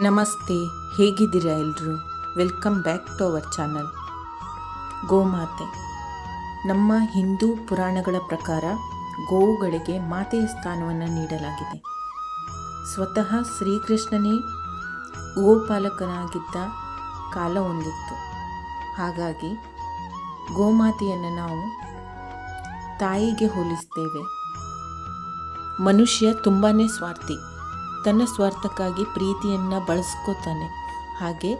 ನಮಸ್ತೆ, ಹೇಗಿದ್ದೀರಾ ಎಲ್ಲರೂ welcome back to our channel ಗೋಮಾತೆ. ನಮ್ಮ ಹಿಂದೂ ಪುರಾಣಗಳ ಪ್ರಕಾರ ಗೋವುಗಳಿಗೆ ಮಾತೆಯ ಸ್ಥಾನವನ್ನು ನೀಡಲಾಗಿದೆ. ಸ್ವತಃ ಶ್ರೀಕೃಷ್ಣನೇ ಗೋಪಾಲಕನಾಗಿದ್ದ ಕಾಲ ಒಂದಿತ್ತು. ಹಾಗಾಗಿ ಗೋಮಾತೆಯನ್ನು ನಾವು ತಾಯಿಗೆ ಹೋಲಿಸ್ತೇವೆ. ಮನುಷ್ಯ ತುಂಬಾ ಸ್ವಾರ್ಥಿ. ತನ್ನ ಸ್ವಾರ್ಥಕ್ಕಾಗಿ ಪ್ರೀತಿಯನ್ನು ಬಳಸ್ಕೋತಾನೆ. ಹಾಗೆ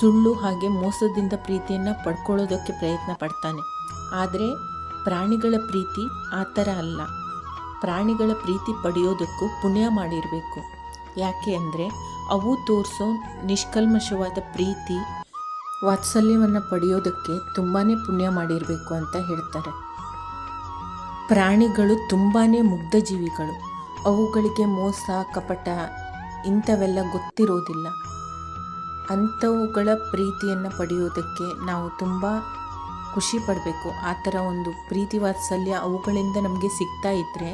ಸುಳ್ಳು ಹಾಗೆ ಮೋಸದಿಂದ ಪ್ರೀತಿಯನ್ನು ಪಡ್ಕೊಳ್ಳೋದಕ್ಕೆ ಪ್ರಯತ್ನ ಪಡ್ತಾನೆ. ಆದರೆ ಪ್ರಾಣಿಗಳ ಪ್ರೀತಿ ಆ ಥರ ಅಲ್ಲ. ಪ್ರಾಣಿಗಳ ಪ್ರೀತಿ ಪಡೆಯೋದಕ್ಕೂ ಪುಣ್ಯ ಮಾಡಿರಬೇಕು. ಯಾಕೆ ಅಂದರೆ ಅವು ತೋರಿಸೋ ನಿಷ್ಕಲ್ಮಶವಾದ ಪ್ರೀತಿ, ವಾತ್ಸಲ್ಯವನ್ನು ಪಡೆಯೋದಕ್ಕೆ ತುಂಬಾ ಪುಣ್ಯ ಮಾಡಿರಬೇಕು ಅಂತ ಹೇಳ್ತಾರೆ. ಪ್ರಾಣಿಗಳು ತುಂಬಾ ಮುಗ್ಧ ಜೀವಿಗಳು. ಅವುಗಳಿಗೆ ಮೋಸ, ಕಪಟ, ಇಂಥವೆಲ್ಲ ಗೊತ್ತಿರೋದಿಲ್ಲ. ಅಂಥವುಗಳ ಪ್ರೀತಿಯನ್ನು ಪಡೆಯೋದಕ್ಕೆ ನಾವು ತುಂಬ ಖುಷಿ ಪಡಬೇಕು. ಆ ಥರ ಒಂದು ಪ್ರೀತಿ ವಾತ್ಸಲ್ಯ ಅವುಗಳಿಂದ ನಮಗೆ ಸಿಗ್ತಾ ಇದ್ದರೆ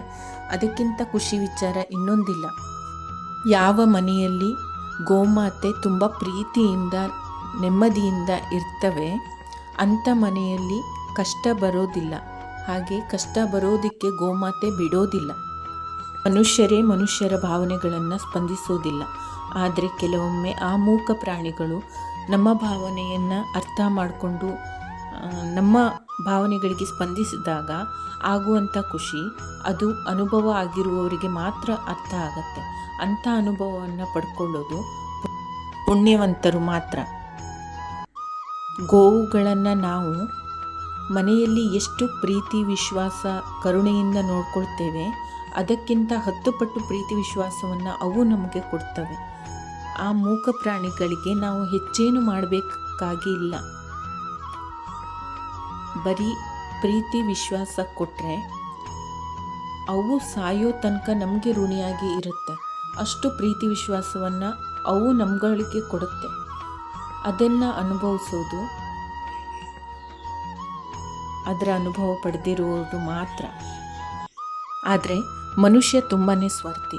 ಅದಕ್ಕಿಂತ ಖುಷಿ ವಿಚಾರ ಇನ್ನೊಂದಿಲ್ಲ. ಯಾವ ಮನೆಯಲ್ಲಿ ಗೋಮಾತೆ ತುಂಬ ಪ್ರೀತಿಯಿಂದ, ನೆಮ್ಮದಿಯಿಂದ ಇರ್ತವೆ, ಅಂಥ ಮನೆಯಲ್ಲಿ ಕಷ್ಟ ಬರೋದಿಲ್ಲ. ಹಾಗೆ ಕಷ್ಟ ಬರೋದಕ್ಕೆ ಗೋಮಾತೆ ಬಿಡೋದಿಲ್ಲ. ಮನುಷ್ಯರೇ ಮನುಷ್ಯರ ಭಾವನೆಗಳನ್ನು ಸ್ಪಂದಿಸೋದಿಲ್ಲ. ಆದರೆ ಕೆಲವೊಮ್ಮೆ ಆ ಮೂಕ ಪ್ರಾಣಿಗಳು ನಮ್ಮ ಭಾವನೆಯನ್ನು ಅರ್ಥ ಮಾಡಿಕೊಂಡು ನಮ್ಮ ಭಾವನೆಗಳಿಗೆ ಸ್ಪಂದಿಸಿದಾಗ ಆಗುವಂಥ ಖುಷಿ ಅದು ಅನುಭವ ಆಗಿರುವವರಿಗೆ ಮಾತ್ರ ಅರ್ಥ ಆಗತ್ತೆ. ಅಂಥ ಅನುಭವವನ್ನು ಪಡ್ಕೊಳ್ಳೋದು ಪುಣ್ಯವಂತರು ಮಾತ್ರ. ಗೋವುಗಳನ್ನು ನಾವು ಮನೆಯಲ್ಲಿ ಎಷ್ಟು ಪ್ರೀತಿ, ವಿಶ್ವಾಸ, ಕರುಣೆಯಿಂದ ನೋಡ್ಕೊಳ್ತೇವೆ, ಅದಕ್ಕಿಂತ ಹತ್ತು ಪಟ್ಟು ಪ್ರೀತಿ, ವಿಶ್ವಾಸವನ್ನು ಅವು ನಮಗೆ ಕೊಡ್ತವೆ. ಆ ಮೂಕ ಪ್ರಾಣಿಗಳಿಗೆ ನಾವು ಹೆಚ್ಚೇನು ಮಾಡಬೇಕಾಗಿ ಇಲ್ಲ. ಬರೀ ಪ್ರೀತಿ, ವಿಶ್ವಾಸ ಕೊಟ್ಟರೆ ಅವು ಸಾಯೋ ತನಕ ನಮಗೆ ಋಣಿಯಾಗಿ ಇರುತ್ತೆ. ಅಷ್ಟು ಪ್ರೀತಿ, ವಿಶ್ವಾಸವನ್ನು ಅವು ನಮ್ಗಳಿಗೆ ಕೊಡುತ್ತೆ. ಅದನ್ನು ಅನುಭವಿಸೋದು ಅದರ ಅನುಭವ ಪಡೆದಿರುವುದು ಮಾತ್ರ. ಆದರೆ ಮನುಷ್ಯ ತುಂಬಾ ಸ್ವಾರ್ಥಿ.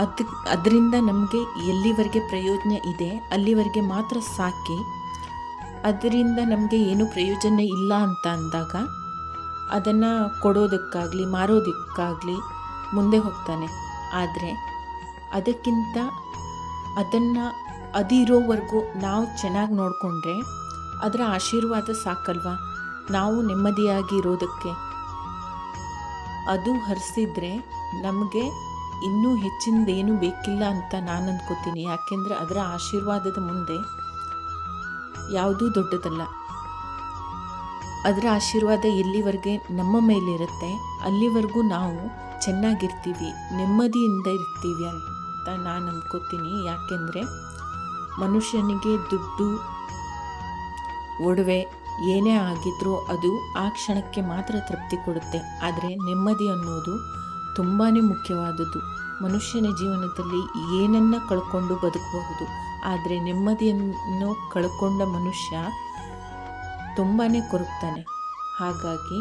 ಅದು, ಅದರಿಂದ ನಮಗೆ ಎಲ್ಲಿವರೆಗೆ ಪ್ರಯೋಜನ ಇದೆ, ಅಲ್ಲಿವರೆಗೆ ಮಾತ್ರ ಸಾಕಿ. ಅದರಿಂದ ನಮಗೆ ಏನು ಪ್ರಯೋಜನ ಇಲ್ಲ ಅಂತ ಅಂದಾಗ ಅದನ್ನು ಕೊಡೋದಕ್ಕಾಗಲಿ, ಮಾರೋದಕ್ಕಾಗಲಿ ಮುಂದೆ ಹೋಗ್ತಾನೆ. ಆದರೆ ಅದಕ್ಕಿಂತ ಅದನ್ನು ಅದಿರೋವರೆಗೂ ನಾವು ಚೆನ್ನಾಗಿ ನೋಡಿಕೊಂಡ್ರೆ ಅದರ ಆಶೀರ್ವಾದ ಸಾಕಲ್ವಾ? ನಾವು ನೆಮ್ಮದಿಯಾಗಿ ಇರೋದಕ್ಕೆ ಅದು ಹರಿಸಿದ್ರೆ ನಮಗೆ ಇನ್ನೂ ಹೆಚ್ಚಿನದೇನು ಬೇಕಿಲ್ಲ ಅಂತ ನಾನು ಅಂದ್ಕೋತೀನಿ ಯಾಕೆಂದರೆ ಅದರ ಆಶೀರ್ವಾದದ ಮುಂದೆ ಯಾವುದೂ ದೊಡ್ಡದಲ್ಲ. ಅದರ ಆಶೀರ್ವಾದ ಎಲ್ಲಿವರೆಗೆ ನಮ್ಮ ಮೇಲಿರುತ್ತೆ, ಅಲ್ಲಿವರೆಗೂ ನಾವು ಚೆನ್ನಾಗಿರ್ತೀವಿ, ನೆಮ್ಮದಿಯಿಂದ ಇರ್ತೀವಿ ಅಂತ ನಾನು ಅಂದ್ಕೋತೀನಿ ಯಾಕೆಂದರೆ ಮನುಷ್ಯನಿಗೆ ದುಡ್ಡು ಒಡವೆ ಏನೇ ಆಗಿದ್ರೂ ಅದು ಆ ಕ್ಷಣಕ್ಕೆ ಮಾತ್ರ ತೃಪ್ತಿ ಕೊಡುತ್ತೆ. ಆದರೆ ನೆಮ್ಮದಿ ಅನ್ನೋದು ತುಂಬಾ ಮುಖ್ಯವಾದದ್ದು. ಮನುಷ್ಯನ ಜೀವನದಲ್ಲಿ ಏನನ್ನ ಕಳ್ಕೊಂಡು ಬದುಕಬಹುದು, ಆದರೆ ನೆಮ್ಮದಿಯನ್ನು ಕಳ್ಕೊಂಡ ಮನುಷ್ಯ ತುಂಬಾ ಕೊರಗ್ತಾನೆ. ಹಾಗಾಗಿ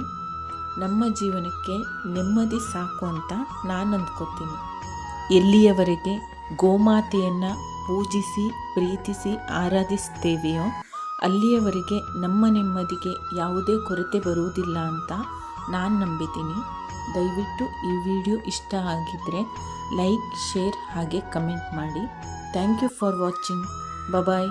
ನಮ್ಮ ಜೀವನಕ್ಕೆ ನೆಮ್ಮದಿ ಸಾಕು ಅಂತ ನಾನು ಅಂದ್ಕೋತೀನಿ. ಎಲ್ಲಿಯವರೆಗೆ ಗೋಮಾತೆಯನ್ನು ಪೂಜಿಸಿ, ಪ್ರೀತಿಸಿ, ಆರಾಧಿಸ್ತೇವೆಯೋ ಅಲ್ಲಿಯವರೆಗೆ ನಮ್ಮ ನೆಮ್ಮದಿಗೆ ಯಾವುದೇ ಕೊರತೆ ಬರುವುದಿಲ್ಲ ಅಂತ ನಾನು ನಂಬಿದ್ದೀನಿ. ದಯವಿಟ್ಟು ಈ ವಿಡಿಯೋ ಇಷ್ಟ ಆಗಿದ್ದರೆ ಲೈಕ್, ಶೇರ್ ಹಾಗೆ ಕಮೆಂಟ್ ಮಾಡಿ. Thank you for watching. Bye bye.